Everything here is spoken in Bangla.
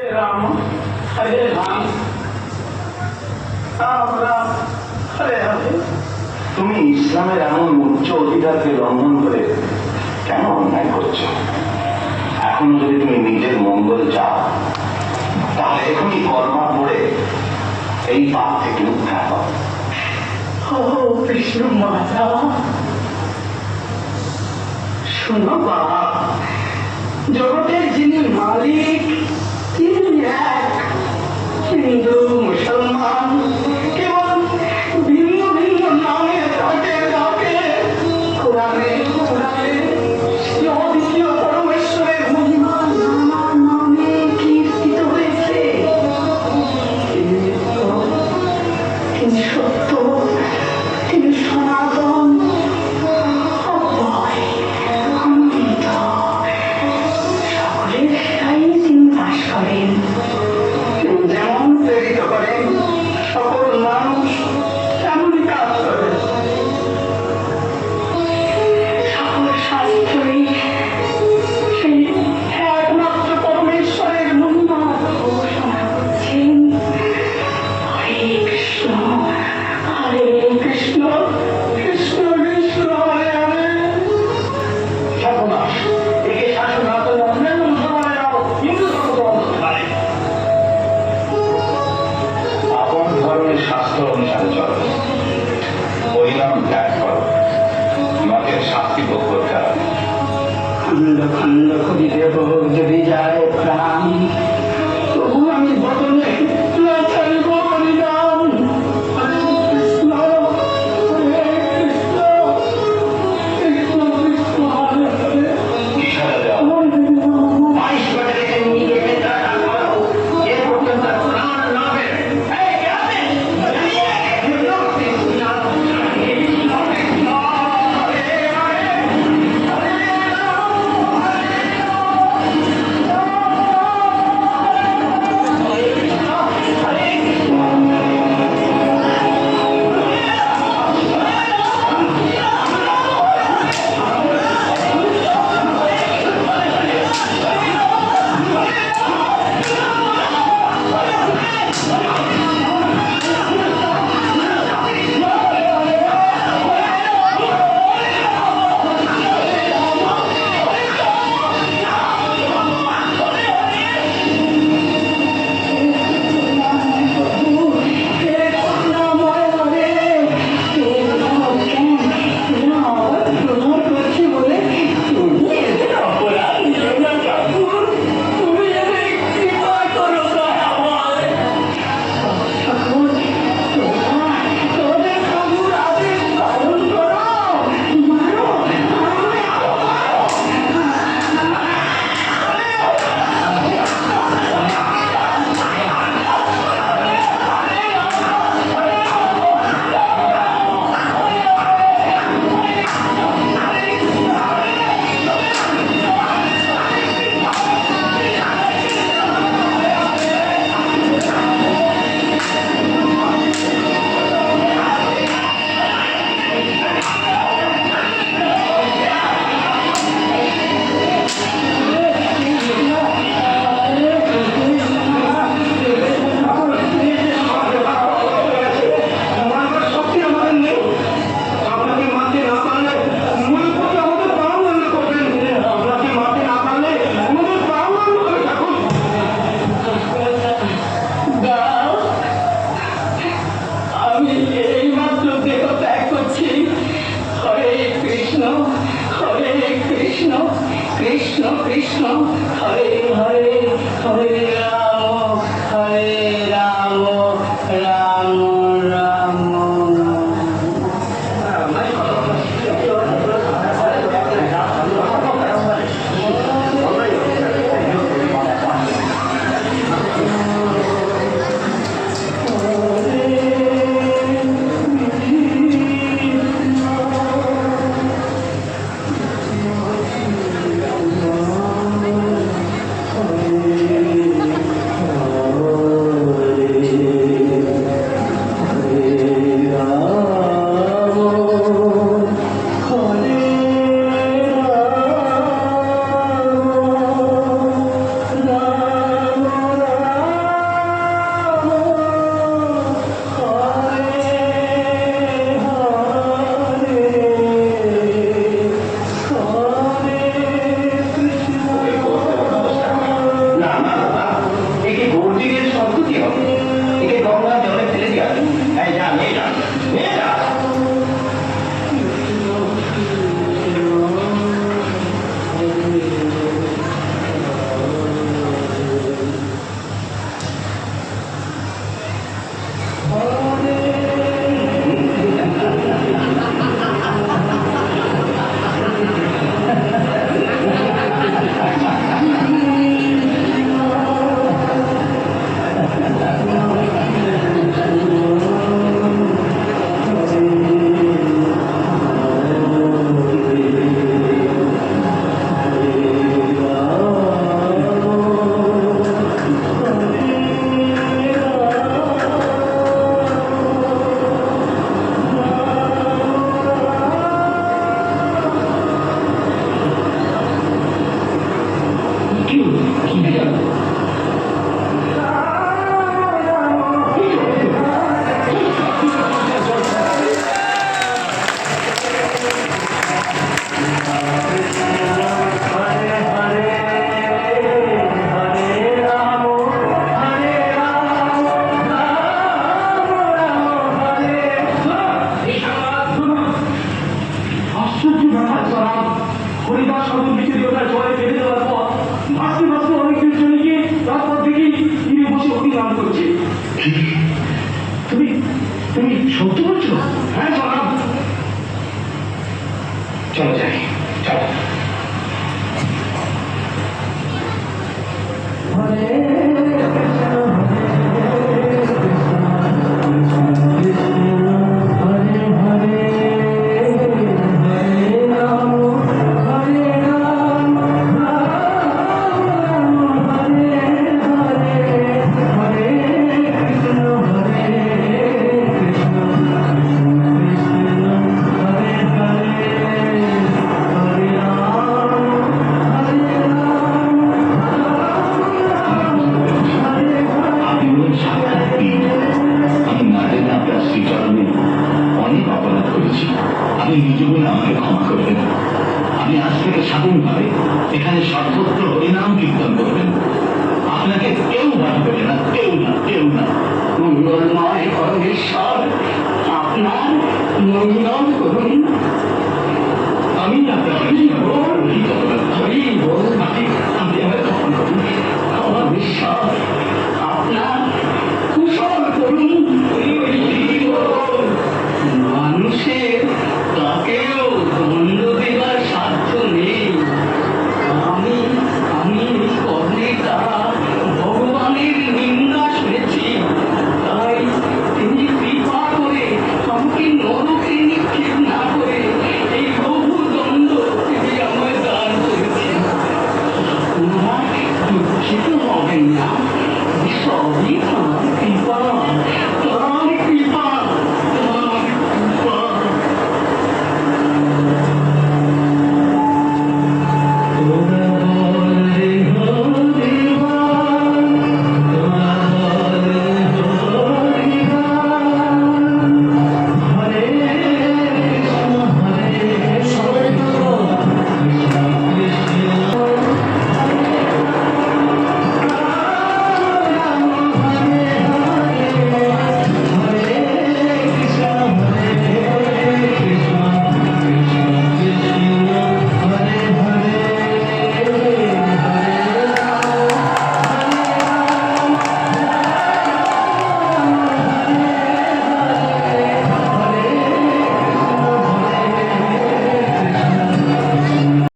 রাম হরে রাম রাম রাম হরে হরে তুমি ইসলামের এমন উচ্চ অধিকারকে লঙ্ঘন করে কেন অন্যায় করছ? এখন যদি তুমি নিজের মঙ্গল চাও তাহলে এখনই কর্মা পড়ে এই পাপ থেকে উদ্ধার পাও কৃষ্ণ মাতা শোনো বাবা জগতের যিনি মালিক হিন্দু মুসলমান। খণ্ড খণ্ড করিবে ভোগ যদি যায় প্রাণ। সত্যি বলছো? হ্যাঁ চলো চলো যাই চলো। আমি আজ থেকে স্বাধীনভাবে এখানে সর্বত্র হরিনাম কীর্তন করবেন। আপনাকে কেউ বাঁধবে না কেউ না কেউ না। মঙ্গলময় পরমেশ্বর আপনার মঙ্গল করুন। আমি আপনার হরি বল, হরি বল।